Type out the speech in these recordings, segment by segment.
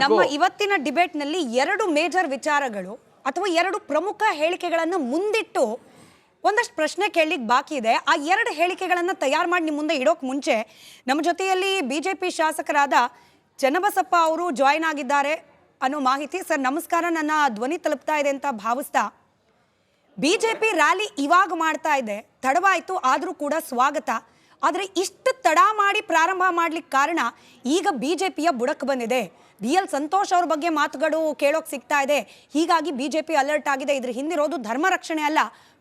ನಮ್ಮ ಇವತ್ತಿನ ಡಿಬೇಟ್ನಲ್ಲಿ ಎರಡು ಮೇಜರ್ ವಿಚಾರಗಳು ಅಥವಾ ಎರಡು ಪ್ರಮುಖ ಹೇಳಿಕೆಗಳನ್ನು ಮುಂದಿಟ್ಟು ಒಂದಷ್ಟು ಪ್ರಶ್ನೆ ಕೇಳಲಿಕ್ಕೆ ಬಾಕಿ ಇದೆ. ಆ ಎರಡು ಹೇಳಿಕೆಗಳನ್ನು ತಯಾರು ಮಾಡಿ ನಿಮ್ಮ ಮುಂದೆ ಇಡೋಕೆ ಮುಂಚೆ ನಮ್ಮ ಜೊತೆಯಲ್ಲಿ ಬಿ ಜೆ ಪಿ ಶಾಸಕರಾದ ಚನ್ನಬಸಪ್ಪ ಅವರು ಜಾಯಿನ್ ಆಗಿದ್ದಾರೆ ಅನ್ನೋ ಮಾಹಿತಿ. ಸರ್ ನಮಸ್ಕಾರ. ನನ್ನ ಧ್ವನಿ ತಲುಪ್ತಾ ಇದೆ ಅಂತ ಭಾವಿಸ್ತಾ ಬಿ ಜೆ ಪಿ ರ್ಯಾಲಿ ಇವಾಗ ಮಾಡ್ತಾ ಇದೆ. ತಡವಾಯಿತು ಆದರೂ ಕೂಡ ಸ್ವಾಗತ. ಆದರೆ ಇಷ್ಟು ತಡ ಮಾಡಿ ಪ್ರಾರಂಭ ಮಾಡ್ಲಿಕ್ಕೆ ಕಾರಣ ಈಗ ಬಿ ಜೆ ಪಿಯ ಬುಡಕ್ಕೆ ಬಂದಿದೆ. ಬಿ ಎಲ್ ಸಂತೋಷ್ ಅವ್ರ ಬಗ್ಗೆ ಮಾತುಗಳು ಕೇಳೋಕೆ ಸಿಗ್ತಾ ಇದೆ. ಹೀಗಾಗಿ ಬಿಜೆಪಿ ಅಲರ್ಟ್ ಆಗಿದೆ. ಇದ್ರ ಹಿಂದಿರೋದು ಧರ್ಮ ರಕ್ಷಣೆ ಅಲ್ಲ,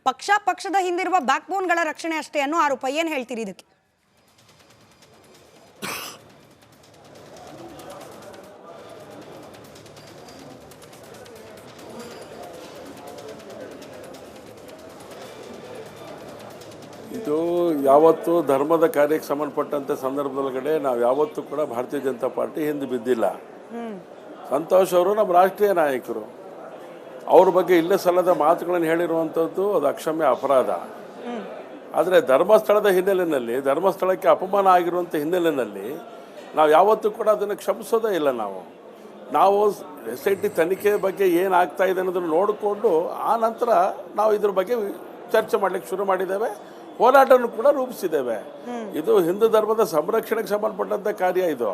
ಪಕ್ಷ ಪಕ್ಷದ ಹಿಂದಿರುವ ಬ್ಯಾಕ್ಬೋನ್ಗಳ ರಕ್ಷಣೆ ಅಷ್ಟೇ ಅನ್ನೋ ಆರೋಪ. ಏನು ಹೇಳ್ತೀರಿ ಇದಕ್ಕೆ? ಯಾವತ್ತೂ ಧರ್ಮದ ಕಾರ್ಯಕ್ಕೆ ಸಂಬಂಧಪಟ್ಟಂತೆ ಸಂದರ್ಭದೊಳಗಡೆ ನಾವು ಯಾವತ್ತೂ ಕೂಡ ಭಾರತೀಯ ಜನತಾ ಪಾರ್ಟಿ ಹಿಂದೆ ಬಿದ್ದಿಲ್ಲ. ಸಂತೋಷ್ ಅವರು ನಮ್ಮ ರಾಷ್ಟ್ರೀಯ ನಾಯಕರು. ಅವ್ರ ಬಗ್ಗೆ ಇಲ್ಲೇ ಸಲ್ಲದ ಮಾತುಗಳನ್ನು ಹೇಳಿರುವಂಥದ್ದು ಅದು ಅಕ್ಷಮ್ಯ ಅಪರಾಧ. ಆದರೆ ಧರ್ಮಸ್ಥಳದ ಹಿನ್ನೆಲೆಯಲ್ಲಿ, ಧರ್ಮಸ್ಥಳಕ್ಕೆ ಅಪಮಾನ ಆಗಿರುವಂಥ ಹಿನ್ನೆಲೆಯಲ್ಲಿ ನಾವು ಯಾವತ್ತೂ ಕೂಡ ಅದನ್ನು ಕ್ಷಮಿಸೋದೇ ಇಲ್ಲ ನಾವು. ನಾವು ಎಸ್ ಐ ಟಿ ತನಿಖೆ ಬಗ್ಗೆ ಏನಾಗ್ತಾ ಇದೆ ಅನ್ನೋದನ್ನು ನೋಡಿಕೊಂಡು ಆ ನಂತರ ನಾವು ಇದ್ರ ಬಗ್ಗೆ ಚರ್ಚೆ ಮಾಡಲಿಕ್ಕೆ ಶುರು ಮಾಡಿದ್ದೇವೆ. ಹೋರಾಟವನ್ನು ಕೂಡ ರೂಪಿಸಿದ್ದೇವೆ. ಇದು ಹಿಂದೂ ಧರ್ಮದ ಸಂರಕ್ಷಣೆಗೆ ಸಂಬಂಧಪಟ್ಟಂತ ಕಾರ್ಯ ಇದು.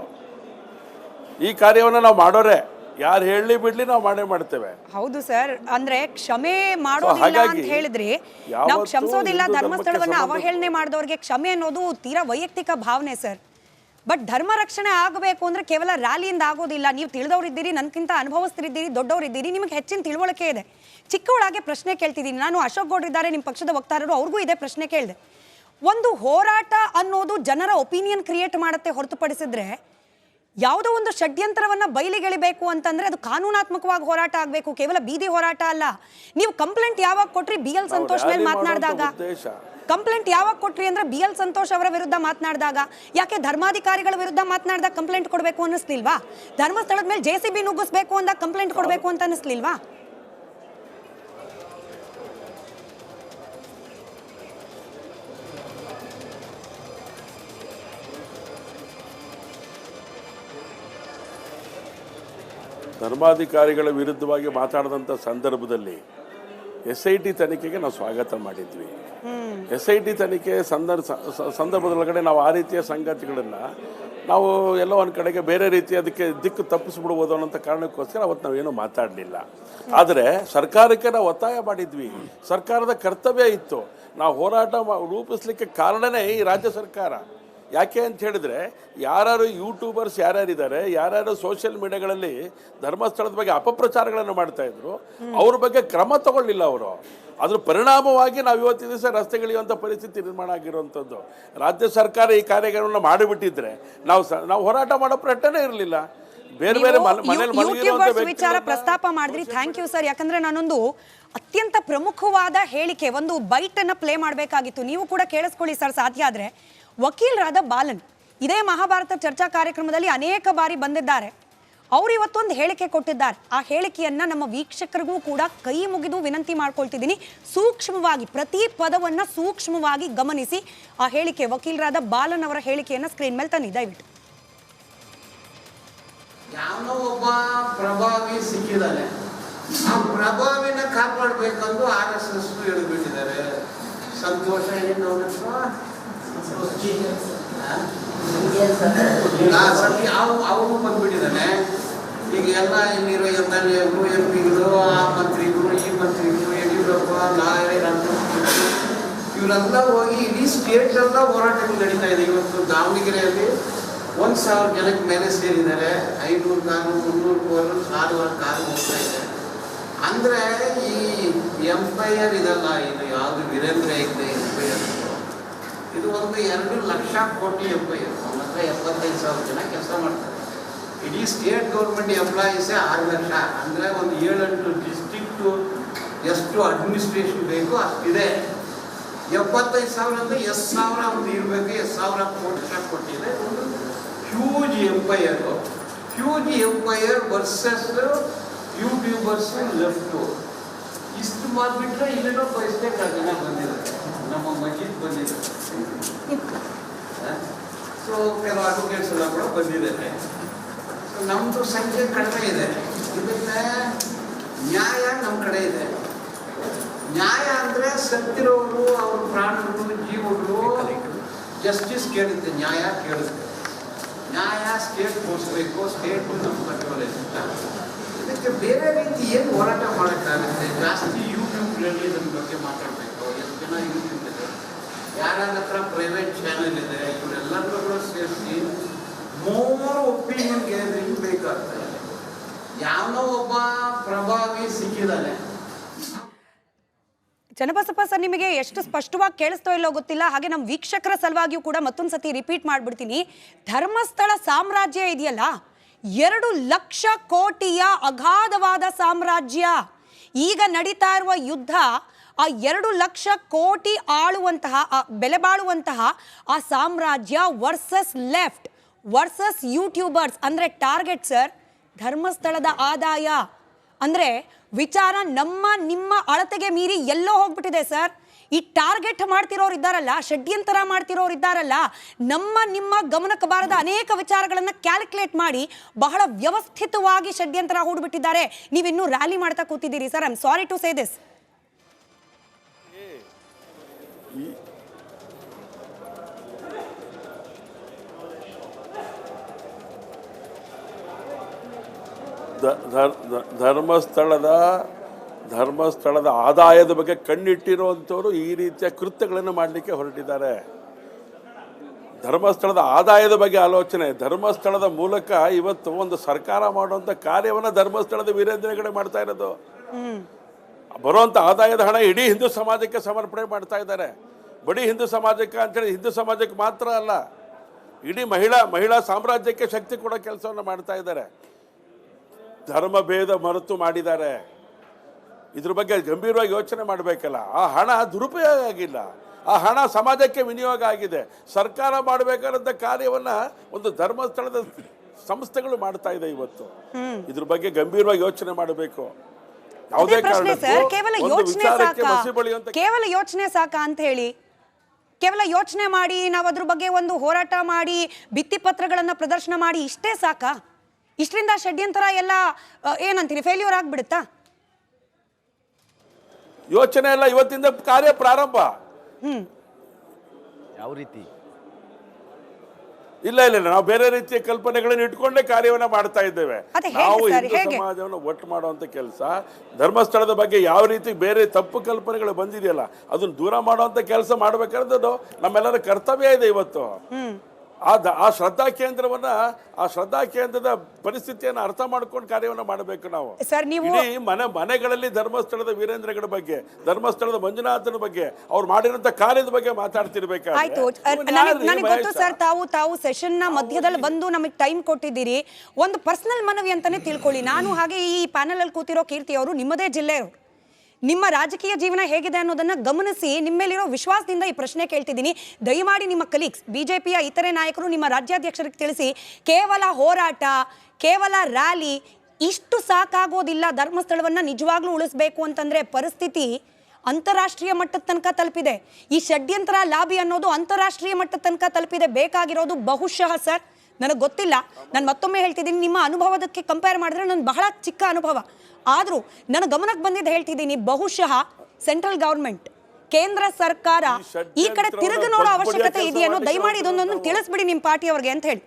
ಈ ಕಾರ್ಯವನ್ನು ನಾವು ಮಾಡೋರೆ ಯಾರು ಹೇಳಿ ಬಿಡ್ಲಿ ನಾವು ಮಾಡೇ ಮಾಡ್ತೇವೆ. ಹೌದು ಸರ್ ಅಂದ್ರೆ ಕ್ಷಮೆ ಮಾಡೋದಿಲ್ಲ ಅಂತ ಹೇಳಿದ್ರಿ ನಾವು ಕ್ಷಮಿಸೋದಿಲ್ಲ ಧರ್ಮಸ್ಥಳವನ್ನ ಅವಹೇಳನೆ ಮಾಡಿದವ್ರಿಗೆ ಕ್ಷಮೆ ಅನ್ನೋದು ತೀರಾ ವೈಯಕ್ತಿಕ ಭಾವನೆ ಸರ್. ಬಟ್ ಧರ್ಮ ರಕ್ಷಣೆ ಆಗಬೇಕು ಅಂದ್ರೆ ಕೇವಲ ರ್ಯಾಲಿಯಿಂದ ಆಗೋದಿಲ್ಲ ನೀವು ತಿಳಿದವರಿದ್ದೀರಿ ನನ್ಕಿಂತ ಅನುಭವಸ್ಥರಿದ್ದೀರಿ ದೊಡ್ಡವರಿದ್ದೀರಿ ನಿಮಗೆ ಹೆಚ್ಚಿನ ತಿಳುವಳಿಕೆ ಇದೆ ಚಿಕ್ಕವಳಾಗೆ ಪ್ರಶ್ನೆ ಕೇಳ್ತಿದ್ದೀನಿ ನಾನು ಅಶೋಕ್ ಗೌಡ್ರಿದ್ದಾರೆ ನಿಮ್ಮ ಪಕ್ಷದ ವಕ್ತಾರರು ಅವ್ರಿಗೂ ಇದೆ ಪ್ರಶ್ನೆ ಕೇಳಿದೆ ಒಂದು ಹೋರಾಟ ಅನ್ನೋದು ಜನರ ಒಪಿನಿಯನ್ ಕ್ರಿಯೇಟ್ ಮಾಡುತ್ತೆ ಹೊರತುಪಡಿಸಿದ್ರೆ ಯಾವುದೋ ಒಂದು ಷಡ್ಯಂತ್ರವನ್ನ ಬಯಲಿಗೆಳಿಬೇಕು ಅಂತಂದ್ರೆ ಅದು ಕಾನೂನಾತ್ಮಕವಾಗಿ ಹೋರಾಟ ಆಗಬೇಕು ಕೇವಲ ಬೀದಿ ಹೋರಾಟ ಅಲ್ಲ. ನೀವು ಕಂಪ್ಲೇಂಟ್ ಯಾವಾಗ ಕೊಟ್ರಿ ಬಿ ಎಲ್ ಸಂತೋಷ್ ಮೇಲೆ ಮಾತನಾಡಿದಾಗ? ಕಂಪ್ಲೇಂಟ್ ಯಾವಾಗ ಕೊಟ್ರಿ ಅಂದ್ರೆ ಬಿ ಎಲ್ ಸಂತೋಷ್ ಅವರ ವಿರುದ್ಧ ಮಾತನಾಡಿದಾಗ? ಯಾಕೆ ಧರ್ಮಾಧಿಕಾರಿಗಳ ವಿರುದ್ಧ ಮಾತನಾಡಿದಾಗ ಕಂಪ್ಲೇಂಟ್ ಕೊಡಬೇಕು ಅನ್ನಿಸ್ಲಿಲ್ವಾ? ಧರ್ಮಸ್ಥಳದ ಮೇಲೆ ಜೆ ಸಿ ಬಿ ನುಗ್ಗಿಸ್ಬೇಕು ಅಂದಾಗ ಕಂಪ್ಲೇಂಟ್ ಕೊಡಬೇಕು ಅಂತ ಅನ್ನಿಸ್ಲಿಲ್ವಾ? ಧರ್ಮಾಧಿಕಾರಿಗಳ ವಿರುದ್ಧವಾಗಿ ಮಾತಾಡಿದಂಥ ಸಂದರ್ಭದಲ್ಲಿ ಎಸ್ ಐ ಟಿ ತನಿಖೆಗೆ ನಾವು ಸ್ವಾಗತ ಮಾಡಿದ್ವಿ. ಎಸ್ ಐ ಟಿ ತನಿಖೆ ಸಂದರ್ಭ ಸಂದರ್ಭದೊಳಗಡೆ ನಾವು ಆ ರೀತಿಯ ಸಂಗತಿಗಳನ್ನು ನಾವು ಎಲ್ಲೋ ಒಂದು ಕಡೆಗೆ ಬೇರೆ ರೀತಿ ಅದಕ್ಕೆ ದಿಕ್ಕು ತಪ್ಪಿಸ್ಬಿಡ್ಬೋದು ಅನ್ನೋಂಥ ಕಾರಣಕ್ಕೋಸ್ಕರ ಅವತ್ತು ನಾವೇನು ಮಾತಾಡಲಿಲ್ಲ. ಆದರೆ ಸರ್ಕಾರಕ್ಕೆ ನಾವು ಒತ್ತಾಯ ಮಾಡಿದ್ವಿ. ಸರ್ಕಾರದ ಕರ್ತವ್ಯ ಇತ್ತು. ನಾವು ಹೋರಾಟ ರೂಪಿಸ್ಲಿಕ್ಕೆ ಕಾರಣನೇ ಈ ರಾಜ್ಯ ಸರ್ಕಾರ. ಯಾಕೆ ಅಂತ ಹೇಳಿದ್ರೆ ಯಾರು ಯೂಟ್ಯೂಬರ್ಸ್ ಯಾರ್ಯಾರಿದ್ದಾರೆ ಯಾರ್ಯಾರು ಸೋಷಿಯಲ್ ಮೀಡಿಯಾಗಳಲ್ಲಿ ಧರ್ಮಸ್ಥಳದ ಬಗ್ಗೆ ಅಪಪ್ರಚಾರಗಳನ್ನು ಮಾಡ್ತಾ ಇದ್ರು ಅವ್ರ ಬಗ್ಗೆ ಕ್ರಮ ತಗೊಳ್ಳಿಲ್ಲ ಅವರು. ಅದ್ರ ಪರಿಣಾಮವಾಗಿ ನಾವು ಇವತ್ತಿನ ದಿವಸ ರಸ್ತೆಗಿಳಿಯುವಂಥ ಪರಿಸ್ಥಿತಿ ನಿರ್ಮಾಣ ಆಗಿರುವಂಥದ್ದು ರಾಜ್ಯ ಸರ್ಕಾರ ಈ ಕಾರ್ಯಗಳನ್ನು ಮಾಡಿಬಿಟ್ಟಿದ್ರೆ ನಾವು ಸ- ನಾವು ಹೋರಾಟ ಮಾಡೋ ಪ್ರಶ್ನೆನೇ ಇರಲಿಲ್ಲ. ಬೇರೆ ಬೇರೆ ವಿಚಾರ ಪ್ರಸ್ತಾಪ ಮಾಡಿದ್ರಿ. ಥ್ಯಾಂಕ್ ಯು ಸರ್ ಯಾಕಂದ್ರೆ ನಾನೊಂದು ಅತ್ಯಂತ ಪ್ರಮುಖವಾದ ಹೇಳಿಕೆ ಒಂದು ಬೈಟ್ ಅನ್ನ ಪ್ಲೇ ಮಾಡಬೇಕಾಗಿತ್ತು. ನೀವು ಕೂಡ ಕೇಳಿಸ್ಕೊಳ್ಳಿ ಸರ್ ಸಾಧ್ಯ ಆದ್ರೆ. ವಕೀಲರಾದ ಬಾಲನ್. ಇದೇ ಮಹಾಭಾರತ ಚರ್ಚಾ ಕಾರ್ಯಕ್ರಮದಲ್ಲಿ ಅನೇಕ ಬಾರಿ ಬಂದಿದ್ದಾರೆ. ಅವರು ಇವತ್ತೊಂದು ಹೇಳಿಕೆ ಕೊಟ್ಟಿದ್ದಾರೆ. ಆ ಹೇಳಿಕೆಯನ್ನ ನಮ್ಮ ವೀಕ್ಷಕರಿಗೂ ಕೂಡ ಕೈ ಮುಗಿದು ವಿನಂತಿ ಮಾಡ್ಕೊಳ್ತಿದ್ದೀನಿ. ಸೂಕ್ಷ್ಮವಾಗಿ, ಪ್ರತಿ ಪದವನ್ನ ಸೂಕ್ಷ್ಮವಾಗಿ ಗಮನಿಸಿ ಆ ಹೇಳಿಕೆ, ವಕೀಲರಾದ ಬಾಲನ್ ಅವರ ಹೇಳಿಕೆಯನ್ನ ಸ್ಕ್ರೀನ್ ಮೇಲೆ ತನ್ನಿ, ದಯವಿಟ್ಟು. ಯಾವನೋ ಒಬ್ಬ ಪ್ರಭಾವಿ ಸಿಕ್ಕಿದ್ದಾನೆ ಆ ಪ್ರಭಾವಿನ ಕಾಪಾಡಬೇಕಂದು ಆರ್ ಎಸ್ ಎಸ್ ಸಂತೋಷ ಏನು ಅವ್ರ ಹೆಸ್ರು? ಆ, ಸತಿ ಅವ್ನು ಬಂದ್ಬಿಟ್ಟಿದ್ದಾನೆ ಈಗ ಎಲ್ಲ ಇಲ್ಲಿರೋ ಎಂ ಎಂ ಪಿಗಳು, ಆ ಮಂತ್ರಿಗಳು, ಈ ಮಂತ್ರಿಗಳು, ಯಡಿಯೂರಪ್ಪ ನಾರಾಯಣ ಇವರೆಲ್ಲ ಹೋಗಿ ಇಡೀ ಸ್ಟೇಟ್ ಎಲ್ಲ ಹೋರಾಟಗಳು ನಡೀತಾ ಇದೆ. ಇವತ್ತು ದಾವಣಗೆರೆಯಲ್ಲಿ ಒಂದು ಸಾವಿರ ಜನಕ್ಕೆ ಮೇಲೆ ಸೇರಿದ್ದಾರೆ. ಐನೂರು ಕಾರು ಮುನ್ನೂರು ಕಾರು ಸಾವಿರ ಕಾರು ಹೋಗ್ತಾ ಇದೆ. ಅಂದರೆ ಈ ಎಂಪೈರ್ ಇದಲ್ಲ, ಇದು ಯಾವುದು ವೀರೇಂದ್ರ ಹೆಗ್ಡೆ ಎಂಪೈರ್ ಇದು ಒಂದು ಎರಡು ಲಕ್ಷ ಕೋಟಿ ಎಂಪ್ಲಾಯೀಸ್ ಅಂದರೆ ಎಪ್ಪತ್ತೈದು ಸಾವಿರ ಜನ ಕೆಲಸ ಮಾಡ್ತಾರೆ. ಇಡೀ ಸ್ಟೇಟ್ ಗೌರ್ಮೆಂಟ್ ಎಂಪ್ಲಾಯೀಸೇ ಆರು ಲಕ್ಷ. ಅಂದರೆ ಒಂದು ಏಳೆಂಟು ಡಿಸ್ಟಿಕ್ಟು ಎಷ್ಟು ಅಡ್ಮಿನಿಸ್ಟ್ರೇಷನ್ ಬೇಕು ಅಷ್ಟಿದೆ ಎಪ್ಪತ್ತೈದು ಸಾವಿರ ಅಂದರೆ ಎಷ್ಟು ಸಾವಿರ ಒಂದು ಇರಬೇಕು. ಎಷ್ಟು ಸಾವಿರ ಕೋಟಿ, ಲಕ್ಷ ಕೊಟ್ಟಿದೆ ಒಂದು huge empire huge empire versus YouTubers left ಇಷ್ಟು ಮಾಡಿಬಿಟ್ರೆ ಇಲ್ಲೇನೋ ಬಯಸ್ಬೇಕು ಜನ ಬಂದಿದ್ದಾರೆ. ನಮ್ಮ ಮಜೀದ್ ಬಂದಿದೆ. ಸೊ ಕೆಲವು ಅಡ್ವೊಕೇಟ್ಸ್ ಎಲ್ಲ ಕೂಡ ಬಂದಿದ್ದಾರೆ ಸೊ ನಮ್ಮದು ಸಂಖ್ಯೆ ಕಡಿಮೆ ಇದೆ. ಇದಕ್ಕೆ ನ್ಯಾಯ ನಮ್ಮ ಕಡೆ ಇದೆ. ನ್ಯಾಯ ಅಂದರೆ ಸತ್ತಿರೋರು, ಅವ್ರ ಪ್ರಾಣಗಳು ಜೀವಗಳು ಜಸ್ಟಿಸ್ ಕೇಳುತ್ತೆ, ನ್ಯಾಯ ಕೇಳುತ್ತೆ. ನ್ಯಾಯ ಸ್ಟೇಟ್ ಕೊಡಿಸ್ಬೇಕು ಸ್ಟೇಟ್ ನಮ್ಮ ಕಂಟ್ರೋಲ್ ಅಂತ ಇದಕ್ಕೆ ಬೇರೆ ರೀತಿ ಏನು ಹೋರಾಟ ಮಾಡೋಕ್ಕಾಗುತ್ತೆ? ಜಾಸ್ತಿ ಯೂಟ್ಯೂಬ್ನಲ್ಲಿ ಇದ್ರ ಬಗ್ಗೆ ಮಾತಾಡಬೇಕು. ಎಷ್ಟು ಜನ ಯೂಟ್ಯೂಬ್ ಯಾರ್ಯಾರ ಪ್ರೈವೇಟ್ ಚಾನೆಲ್ ಇದೆ ಇವರೆಲ್ಲರೂ ಸೇರಿಸಿ ಮೂರು ಒಪಿನಿಯನ್ ಗ್ಯಾದರಿಂಗ್ ಬೇಕಾಗ್ತದೆ ಯಾವನೋ ಒಬ್ಬ ಪ್ರಭಾವಿ ಸಿಕ್ಕಿದ್ದಾನೆ ಚನ್ನಬಸಪ್ಪ ಸರ್, ನಿಮಗೆ ಎಷ್ಟು ಸ್ಪಷ್ಟವಾಗಿ ಕೇಳಿಸ್ತೋ ಇಲ್ಲೋ ಗೊತ್ತಿಲ್ಲ, ಹಾಗೆ ನಮ್ಮ ವೀಕ್ಷಕರ ಸಲುವಾಗಿಯೂ ಕೂಡ ಮತ್ತೊಂದು ಸತಿ ರಿಪೀಟ್ ಮಾಡಿಬಿಡ್ತೀನಿ. ಧರ್ಮಸ್ಥಳ ಸಾಮ್ರಾಜ್ಯ ಇದೆಯಲ್ಲ, ಎರಡು ಲಕ್ಷ ಕೋಟಿಯ ಅಗಾಧವಾದ ಸಾಮ್ರಾಜ್ಯ. ಈಗ ನಡೀತಾ ಇರುವ ಯುದ್ಧ ಆ ಎರಡು ಲಕ್ಷ ಕೋಟಿ ಆಳುವಂತಹ ಬೆಲೆ ಬಾಳುವಂತಹ ಆ ಸಾಮ್ರಾಜ್ಯ ವರ್ಸಸ್ ಲೆಫ್ಟ್ ವರ್ಸಸ್ ಯೂಟ್ಯೂಬರ್ಸ್ ಅಂದರೆ ಟಾರ್ಗೆಟ್ ಸರ್ ಧರ್ಮಸ್ಥಳದ ಆದಾಯ. ಅಂದರೆ ವಿಚಾರ ನಮ್ಮ, ನಿಮ್ಮ ಅಳತೆಗೆ ಮೀರಿ ಎಲ್ಲೋ ಹೋಗ್ಬಿಟ್ಟಿದೆ ಸರ್ ಈ ಟಾರ್ಗೆಟ್ ಮಾಡ್ತಿರೋರು ಇದ್ದಾರಲ್ಲ, ಷಡ್ಯಂತರ ಮಾಡ್ತಿರೋರು ಇದ್ದಾರಲ್ಲ, ನಮ್ಮ, ನಿಮ್ಮ ಗಮನಕ್ಕೆ ಬಾರದ ಅನೇಕ ವಿಚಾರಗಳನ್ನು ಕ್ಯಾಲ್ಕುಲೇಟ್ ಮಾಡಿ ಬಹಳ ವ್ಯವಸ್ಥಿತವಾಗಿ ಷಡ್ಯಂತರ ಹೂಡ್ಬಿಟ್ಟಿದ್ದಾರೆ. ನೀವಿನ್ನೂ ರ್ಯಾಲಿ ಮಾಡ್ತಾ ಕೂತಿದ್ದೀರಿ sir I am sorry to say this ಧರ್ಮಸ್ಥಳದ ಧರ್ಮಸ್ಥಳದ ಆದಾಯದ ಬಗ್ಗೆ ಕಣ್ಣಿಟ್ಟಿರುವಂಥವರು ಈ ರೀತಿಯ ಕೃತ್ಯಗಳನ್ನು ಮಾಡಲಿಕ್ಕೆ ಹೊರಟಿದ್ದಾರೆ. ಧರ್ಮಸ್ಥಳದ ಆದಾಯದ ಬಗ್ಗೆ ಆಲೋಚನೆ, ಧರ್ಮಸ್ಥಳದ ಮೂಲಕ ಇವತ್ತು ಒಂದು ಸರ್ಕಾರ ಮಾಡುವಂಥ ಕಾರ್ಯವನ್ನು ಧರ್ಮಸ್ಥಳದ ವೀರೇಂದ್ರ ಹೆಗಡೆ ಮಾಡ್ತಾ ಇರೋದು. ಬರುವಂಥ ಆದಾಯದ ಹಣ ಇಡೀ ಹಿಂದೂ ಸಮಾಜಕ್ಕೆ ಸಮರ್ಪಣೆ ಮಾಡ್ತಾ ಇದ್ದಾರೆ. ಬಡಿ ಹಿಂದೂ ಸಮಾಜಕ್ಕೆ ಅಂತೇಳಿ ಹಿಂದೂ ಸಮಾಜಕ್ಕೆ ಮಾತ್ರ ಅಲ್ಲ, ಇಡೀ ಮಹಿಳಾ ಮಹಿಳಾ ಸಾಮ್ರಾಜ್ಯಕ್ಕೆ ಶಕ್ತಿ ಕೊಡೋ ಕೆಲಸವನ್ನು ಮಾಡ್ತಾ ಇದ್ದಾರೆ. ಧರ್ಮ ಭೇದ ಮರೆತು ಮಾಡಿದ್ದಾರೆ. ಇದ್ರ ಬಗ್ಗೆ ಗಂಭೀರವಾಗಿ ಯೋಚನೆ ಮಾಡಬೇಕಲ್ಲ. ಆ ಹಣ ದುರುಪಯೋಗ ಆಗಿಲ್ಲ. ಆ ಹಣ ಸಮಾಜಕ್ಕೆ ವಿನಿಯೋಗ ಆಗಿದೆ. ಸರ್ಕಾರ ಮಾಡಬೇಕಾದಂಥ ಕಾರ್ಯವನ್ನ ಒಂದು ಧರ್ಮಸ್ಥಳದ ಸಂಸ್ಥೆಗಳು ಮಾಡ್ತಾ ಇದೆ ಇವತ್ತು. ಇದ್ರ ಬಗ್ಗೆ ಗಂಭೀರವಾಗಿ ಯೋಚನೆ ಮಾಡಬೇಕು. ಯಾವುದೇ ಕೇವಲ ಯೋಚನೆ ಸಾಕ? ಮಸಿ ಕೇವಲ ಯೋಚನೆ ಸಾಕ ಅಂತ ಹೇಳಿ? ಕೇವಲ ಯೋಚನೆ ಮಾಡಿ ನಾವು ಅದ್ರ ಬಗ್ಗೆ ಒಂದು ಹೋರಾಟ ಮಾಡಿ ಭಿತ್ತಿಪತ್ರಗಳನ್ನ ಪ್ರದರ್ಶನ ಮಾಡಿ ಇಷ್ಟೇ ಸಾಕ? ಇಷ್ಟರಿಂದ ಷಡ್ಯಂತರ ಎಲ್ಲ ಏನಂತೀರಿ ಫೇಲ್ಯೂರ್ ಆಗ್ಬಿಡುತ್ತಾ? ಯೋಚನೆ ಎಲ್ಲ ಇವತ್ತಿಂದ ಕಾರ್ಯ ಪ್ರಾರಂಭ. ಯಾವ ರೀತಿ? ಇಲ್ಲ ಇಲ್ಲ ನಾವು ಬೇರೆ ರೀತಿಯ ಕಲ್ಪನೆಗಳನ್ನು ಇಟ್ಕೊಂಡೇ ಕಾರ್ಯವನ್ನ ಮಾಡ್ತಾ ಇದ್ದೇವೆ. ನಾವು ಹಿಂದೂ? ಸಮಾಜವನ್ನು ಒಟ್ಟು ಮಾಡುವಂತ ಕೆಲಸ ಧರ್ಮಸ್ಥಳದ ಬಗ್ಗೆ ಯಾವ ರೀತಿ ಬೇರೆ ತಪ್ಪು ಕಲ್ಪನೆಗಳು ಬಂದಿದೆಯಲ್ಲ ಅದನ್ನ ದೂರ ಮಾಡುವಂತ ಕೆಲಸ ಮಾಡ್ಬೇಕಾದ್ರೆ ನಮ್ಮೆಲ್ಲರ ಕರ್ತವ್ಯ ಇದೆ ಇವತ್ತು. ಆ ದ- ಆ ಶ್ರದ್ಧಾ ಕೇಂದ್ರವನ್ನ ಆ ಶ್ರದ್ಧಾ ಕೇಂದ್ರದ ಪರಿಸ್ಥಿತಿಯನ್ನ ಅರ್ಥ ಮಾಡ್ಕೊಂಡು ಕಾರ್ಯವನ್ನ ಮಾಡಬೇಕು ನಾವು. ಸರ್, ನೀವು- ಇಡೀ ಮನೆ ಮನೆಗಳಲ್ಲಿ ಧರ್ಮಸ್ಥಳದ ವೀರೇಂದ್ರಗಡ ಬಗ್ಗೆ ಧರ್ಮಸ್ಥಳದ ಮಂಜುನಾಥನ ಬಗ್ಗೆ ಅವ್ರು ಮಾಡಿರೋಂಥ ಕಾರ್ಯದ ಬಗ್ಗೆ ಮಾತಾಡ್ತಿರ್ಬೇಕು ಆಯ್ತು ನನಗೆ ಗೊತ್ತು ಸರ್ ತಾವು ತಾವು ಸೆಷನ್ನ ಮಧ್ಯದಲ್ಲಿ ಬಂದು ನಮಗೆ ಟೈಮ್ ಕೊಟ್ಟಿದ್ದೀರಿ. ಒಂದು ಪರ್ಸನಲ್ ಮನವಿ ಅಂತಾನೆ ತಿಳ್ಕೊಳ್ಳಿ. ನಾನು ಹಾಗೆ ಈ ಪ್ಯಾನಲ್ ಅಲ್ಲಿ ಕೂತಿರೋ ಕೀರ್ತಿ ಅವರು ನಿಮ್ಮದೇ ಜಿಲ್ಲೆಯವರು. ನಿಮ್ಮ ರಾಜಕೀಯ ಜೀವನ ಹೇಗಿದೆ ಅನ್ನೋದನ್ನ ಗಮನಿಸಿ, ನಿಮ್ಮ ಮೇಲಿರೋ ವಿಶ್ವಾಸದಿಂದ ಈ ಪ್ರಶ್ನೆ ಕೇಳ್ತಿದ್ದೀನಿ. ದಯಮಾಡಿ ನಿಮ್ಮ ಕಲೀಗ್ಸ್ ಬಿಜೆಪಿಯ ಇತರೆ ನಾಯಕರು ನಿಮ್ಮ ರಾಜ್ಯಾಧ್ಯಕ್ಷರಿಗೆ ತಿಳಿಸಿ, ಕೇವಲ ಹೋರಾಟ, ಕೇವಲ ರ್ಯಾಲಿ ಇಷ್ಟು ಸಾಕಾಗೋದಿಲ್ಲ ಧರ್ಮಸ್ಥಳವನ್ನ ನಿಜವಾಗ್ಲೂ ಉಳಿಸ್ಬೇಕು ಅಂತಂದ್ರೆ ಪರಿಸ್ಥಿತಿ ಅಂತಾರಾಷ್ಟ್ರೀಯ ಮಟ್ಟದ ತನಕ ತಲುಪಿದೆ. ಈ ಷಡ್ಯಂತ್ರ ಲಾಬಿ ಅನ್ನೋದು ಅಂತಾರಾಷ್ಟ್ರೀಯ ಮಟ್ಟದ ತನಕ ತಲುಪಿದೆ, ಬೇಕಾಗಿರೋದು ಬಹುಶಃ ಸರ್. ನನಗೆ ಗೊತ್ತಿಲ್ಲ. ನಾನು ಮತ್ತೊಮ್ಮೆ ಹೇಳ್ತಿದ್ದೀನಿ ನಿಮ್ಮ ಅನುಭವದಕ್ಕೆ ಕಂಪೇರ್ ಮಾಡಿದ್ರೆ ನಾನು ಬಹಳ ಚಿಕ್ಕ ಅನುಭವ. ಆದರೂ ನನ್ನ ಗಮನಕ್ಕೆ ಬಂದಿದ್ದು ಹೇಳ್ತಿದ್ದೀನಿ ಬಹುಶಃ ಸೆಂಟ್ರಲ್ ಗೌರ್ಮೆಂಟ್ ಕೇಂದ್ರ ಸರ್ಕಾರ ಈ ಕಡೆ ತಿರುಗಿ ನೋಡೋ ಅವಶ್ಯಕತೆ ಇದೆಯೋ ದಯಮಾಡಿ ಇದೊಂದೊಂದು ತಿಳಿಸ್ಬಿಡಿ ನಿಮ್ಮ ಪಾರ್ಟಿಯವ್ರಿಗೆ ಅಂತ ಹೇಳಿ.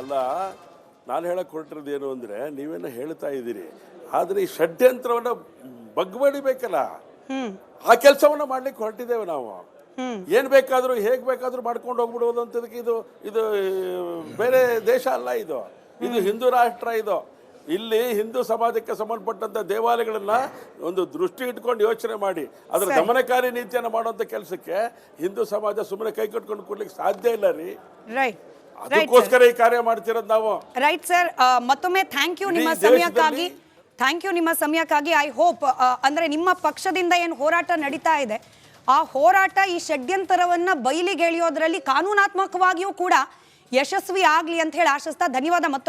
ಅಲ್ಲ ನಾನು ಹೇಳಕ್ಕೆ ಹೊರಟಿರೋದು ಏನು ಅಂದ್ರೆ ನೀವೇನೋ ಹೇಳ್ತಾ ಇದ್ದೀರಿ ಆದರೆ ಈ ಷಡ್ಯಂತ್ರವನ್ನು ಬಗ್ಬಡಿಬೇಕಲ್ಲ ಆ ಕೆಲಸವನ್ನ ಮಾಡ್ಲಿಕ್ಕೆ ಹೊರಟಿದ್ದೇವೆ ನಾವು. ಏನ್ ಬೇಕಾದ್ರೂ ಹೇಗ್ ಬೇಕಾದ್ರೂ ಮಾಡ್ಕೊಂಡು ಹೋಗ್ಬಿಡುವುದು ಅಂತದಕ್ಕೆ ಇದು ಇದು ಬೇರೆ ದೇಶ ಅಲ್ಲ ಇದು. ಇದು ಹಿಂದೂ ರಾಷ್ಟ್ರ ಇದು. ಇಲ್ಲಿ ಹಿಂದೂ ಸಮಾಜಕ್ಕೆ ಸಂಬಂಧಪಟ್ಟಂತ ದೇವಾಲಯಗಳನ್ನ ಒಂದು ದೃಷ್ಟಿ ಇಟ್ಕೊಂಡು ಯೋಚನೆ ಮಾಡಿ. ಅದರ. ಗಮನಕಾರಿ ನೀತಿಯನ್ನು ಮಾಡುವಂತ ಕೆಲಸಕ್ಕೆ ಹಿಂದೂ ಸಮಾಜ ಸುಮ್ಮನೆ ಕೈ ಕಟ್ಕೊಂಡು ಕೊಡ್ಲಿಕ್ಕೆ ಸಾಧ್ಯ ಇಲ್ಲ ರೀ. ರೈಟ್ ಅದಕ್ಕೋಸ್ಕರ ಈ ಕಾರ್ಯ ಮಾಡ್ತಿರೋದು ನಾವು. ರೈಟ್ ಸರ್ ಮತ್ತೊಮ್ಮೆ ಥ್ಯಾಂಕ್ ಯು ನಿಮ್ಮ ಸಮಯಕ್ಕಾಗಿ ಥ್ಯಾಂಕ್ ಯು ನಿಮ್ಮ ಸಮಯಕ್ಕಾಗಿ ಐ ಹೋಪ್ ಅಂದ್ರೆ ನಿಮ್ಮ ಪಕ್ಷದಿಂದ ಏನು ಹೋರಾಟ ನಡೀತಾ ಇದೆ ಆ ಹೋರಾಟ ಈ ಷಡ್ಯಂತರವನ್ನ ಬಯಲಿಗೆಳೆಯೋದ್ರಲ್ಲಿ ಕಾನೂನಾತ್ಮಕವಾಗಿಯೂ ಕೂಡ ಯಶಸ್ವಿ ಆಗ್ಲಿ ಅಂತ ಹೇಳಿ ಆಶಿಸ್ತಾ ಧನ್ಯವಾದ ಮತ್ತೊಮ್ಮೆ.